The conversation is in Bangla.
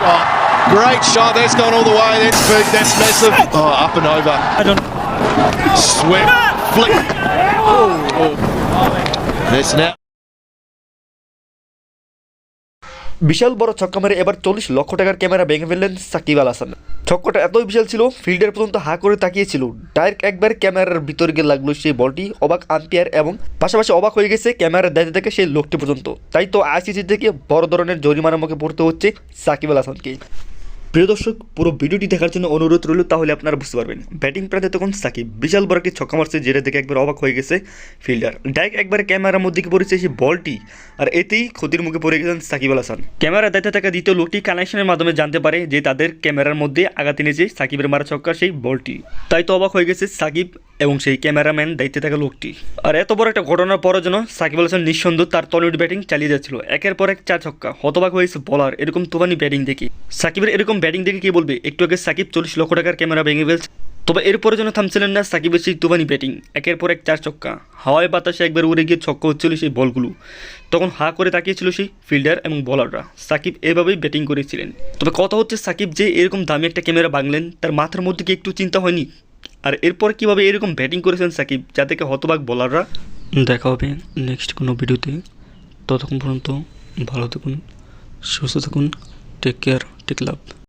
Oh, great shot. That's gone all the way. That's big. That's massive. Oh, up and over. I don't. Swept. Flick. Oh, oh. That's now. বিশাল বড় ছক্কা মেরে এবার চল্লিশ লক্ষ টাকার ক্যামেরা ভেঙে ফেললেন সাকিব আল হাসান ছক্কাটা এতই বিশাল ছিল, ফিল্ডার পর্যন্ত হা করে তাকিয়েছিল। ডাইরেক্ট একবার ক্যামেরার ভিতরে গিয়ে লাগল সেই বলটি। অবাক আম্পায়ার এবং পাশাপাশি অবাক হয়ে গেছে ক্যামেরার দায়িত্ব থেকে সেই লোকটি পর্যন্ত। তাই তো আইসিসি থেকে বড় ধরনের জরিমানার মুখে পড়তে হচ্ছে সাকিব আল হাসানকে প্রিয় দর্শক, পুরো ভিডিওটি দেখার জন্য অনুরোধ রইল, তাহলে আপনারা বুঝতে পারবেন। ব্যাটিং প্রান্তে তখন সাকিব বিশাল বড় একটি ছক্কা মারছে, যেটা দেখে একবার অবাক হয়ে গেছে ফিল্ডার। ডাইরেক্ট একবার ক্যামেরার মধ্যে পড়েছে সেই বলটি, আর এতেই ক্ষতির মুখে পড়ে গেছেন সাকিব আল হাসান। ক্যামেরা দায়িত্ব থাকা দ্বিতীয় লোকটি কানেকশনের মাধ্যমে জানতে পারে যে তাদের ক্যামেরার মধ্যে আঘাত এনেছে সাকিবের মারা ছক্কা সেই বলটি। তাই তো অবাক হয়ে গেছে সাকিব এবং সেই ক্যামেরাম্যান দায়িত্বে থাকা লোকটি। আর এত বড় একটা ঘটনার পরের জন্য সাকিব আল হাসান নিঃসন্দেহ তার টলিউড ব্যাটিং চালিয়ে যাচ্ছিল। একের পর এক চার ছক্কা। হতবাক হয়েছে বলার এরকম তোবানি ব্যাটিং দেখি। সাকিবের এরকম ব্যাটিং দেখে কি বলবে? একটু আগে সাকিব চল্লিশ লক্ষ টাকার ক্যামেরা ভেঙে ফেলছে। তবে এরপরে যেন থামছিলেন না সাকিবের সেই তুবানি ব্যাটিং একের পর এক চার ছক্কা। হাওয়ায় বাতাসে একবার উড়ে গিয়ে ছক্কা হচ্ছিল সেই বলগুলো। তখন হা করে তাকিয়েছিল সেই ফিল্ডার এবং বলাররা সাকিব এভাবেই ব্যাটিং করেছিলেন। তবে কথা হচ্ছে সাকিব যে এরকম দামি একটা ক্যামেরা বাংলেন তার মাথার মধ্যে কি একটু চিন্তা হয়নি? আর এরপর কীভাবে এরকম ব্যাটিং করেছেন সাকিব, যা থেকে হতবাক বলাররা দেখা হবে নেক্সট কোনো ভিডিওতে। ততক্ষণ পর্যন্ত ভালো থাকুন, সুস্থ থাকুন টেক কেয়ার টেক লাভ